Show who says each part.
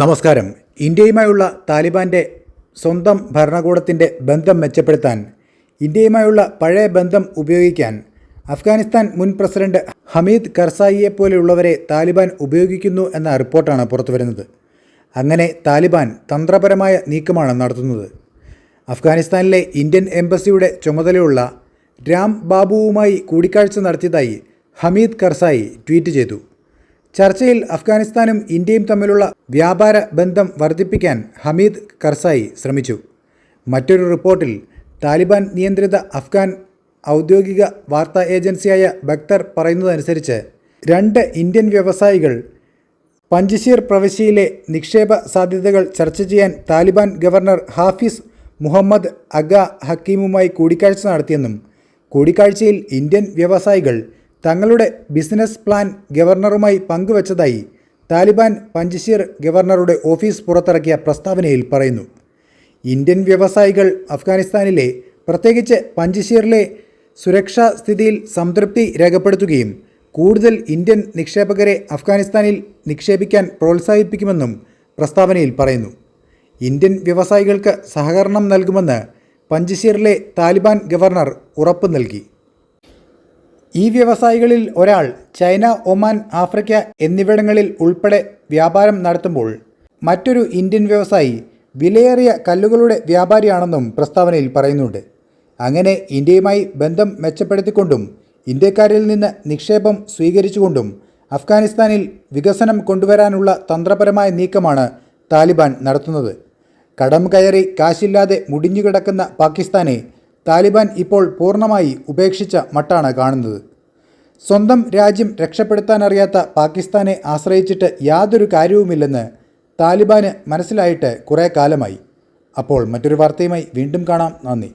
Speaker 1: നമസ്കാരം. ഇന്ത്യയുമായുള്ള താലിബാന്റെ സ്വന്തം ഭരണകൂടത്തിന്റെ ബന്ധം മെച്ചപ്പെടുത്താൻ ഇന്ത്യയുമായുള്ള പഴയ ബന്ധം ഉപയോഗിക്കാൻ അഫ്ഗാനിസ്ഥാൻ മുൻ പ്രസിഡന്റ് ഹമീദ് കർസായിയെ പോലെയുള്ളവരെ താലിബാൻ ഉപയോഗിക്കുന്നു എന്ന റിപ്പോർട്ടാണ് പുറത്തുവരുന്നത്. അങ്ങനെ താലിബാൻ തന്ത്രപരമായ നീക്കമാണ് നടത്തുന്നത്. അഫ്ഗാനിസ്ഥാനിലെ ഇന്ത്യൻ എംബസിയുടെ ചുമതലയുള്ള രാം ബാബുവുമായി കൂടിക്കാഴ്ച നടത്തിയതായി ഹമീദ് കർസായി ട്വീറ്റ് ചെയ്തു. ചർച്ചയിൽ അഫ്ഗാനിസ്ഥാനും ഇന്ത്യയും തമ്മിലുള്ള വ്യാപാര ബന്ധം വർദ്ധിപ്പിക്കാൻ ഹമീദ് കർസായി ശ്രമിച്ചു. മറ്റൊരു റിപ്പോർട്ടിൽ താലിബാൻ നിയന്ത്രിത അഫ്ഗാൻ ഔദ്യോഗിക വാർത്താ ഏജൻസിയായ ബക്തർ പറയുന്നതനുസരിച്ച് രണ്ട് ഇന്ത്യൻ വ്യവസായികൾ പഞ്ചശീർ പ്രവിശ്യയിലെ നിക്ഷേപ സാധ്യതകൾ ചർച്ച ചെയ്യാൻ താലിബാൻ ഗവർണർ ഹാഫിസ് മുഹമ്മദ് അഗ ഹക്കീമുമായി കൂടിക്കാഴ്ച നടത്തിയെന്നും കൂടിക്കാഴ്ചയിൽ ഇന്ത്യൻ വ്യവസായികൾ തങ്ങളുടെ ബിസിനസ് പ്ലാൻ ഗവർണറുമായി പങ്കുവച്ചതായി താലിബാൻ പഞ്ചശീർ ഗവർണറുടെ ഓഫീസ് പുറത്തിറക്കിയ പ്രസ്താവനയിൽ പറയുന്നു. ഇന്ത്യൻ വ്യവസായികൾ അഫ്ഗാനിസ്ഥാനിലെ പ്രത്യേകിച്ച് പഞ്ചശീറിലെ സുരക്ഷാ സ്ഥിതിയിൽ സംതൃപ്തി രേഖപ്പെടുത്തുകയും കൂടുതൽ ഇന്ത്യൻ നിക്ഷേപകരെ അഫ്ഗാനിസ്ഥാനിൽ നിക്ഷേപിക്കാൻ പ്രോത്സാഹിപ്പിക്കുമെന്നും പ്രസ്താവനയിൽ പറയുന്നു. ഇന്ത്യൻ വ്യവസായികൾക്ക് സഹകരണം നൽകുമെന്ന് പഞ്ചശീറിലെ താലിബാൻ ഗവർണർ ഉറപ്പു നൽകി. ഈ വ്യവസായികളിൽ ഒരാൾ ചൈന ഒമാൻ ആഫ്രിക്ക എന്നിവിടങ്ങളിൽ ഉൾപ്പെടെ വ്യാപാരം നടത്തുമ്പോൾ മറ്റൊരു ഇന്ത്യൻ വ്യവസായി വിലയേറിയ കല്ലുകളുടെ വ്യാപാരിയാണെന്നും പ്രസ്താവനയിൽ പറയുന്നുണ്ട്. അങ്ങനെ ഇന്ത്യയുമായി ബന്ധം മെച്ചപ്പെടുത്തിക്കൊണ്ടും ഇന്ത്യക്കാരിൽ നിന്ന് നിക്ഷേപം സ്വീകരിച്ചുകൊണ്ടും അഫ്ഗാനിസ്ഥാനിൽ വികസനം കൊണ്ടുവരാനുള്ള തന്ത്രപരമായ നീക്കമാണ് താലിബാൻ നടത്തുന്നത്. കടം കയറി കാശില്ലാതെ മുടിഞ്ഞുകിടക്കുന്ന പാകിസ്ഥാനെ താലിബാൻ ഇപ്പോൾ പൂർണമായി ഉപേക്ഷിച്ച മട്ടാണ് കാണുന്നത്. സ്വന്തം രാജ്യം രക്ഷപ്പെടുത്താനറിയാത്ത പാകിസ്ഥാനെ ആശ്രയിച്ചിട്ട് യാതൊരു കാര്യവുമില്ലെന്ന് താലിബാന് മനസ്സിലായിട്ട് കുറേ കാലമായി. അപ്പോൾ മറ്റൊരു വാർത്തയുമായി വീണ്ടും കാണാം. നന്ദി.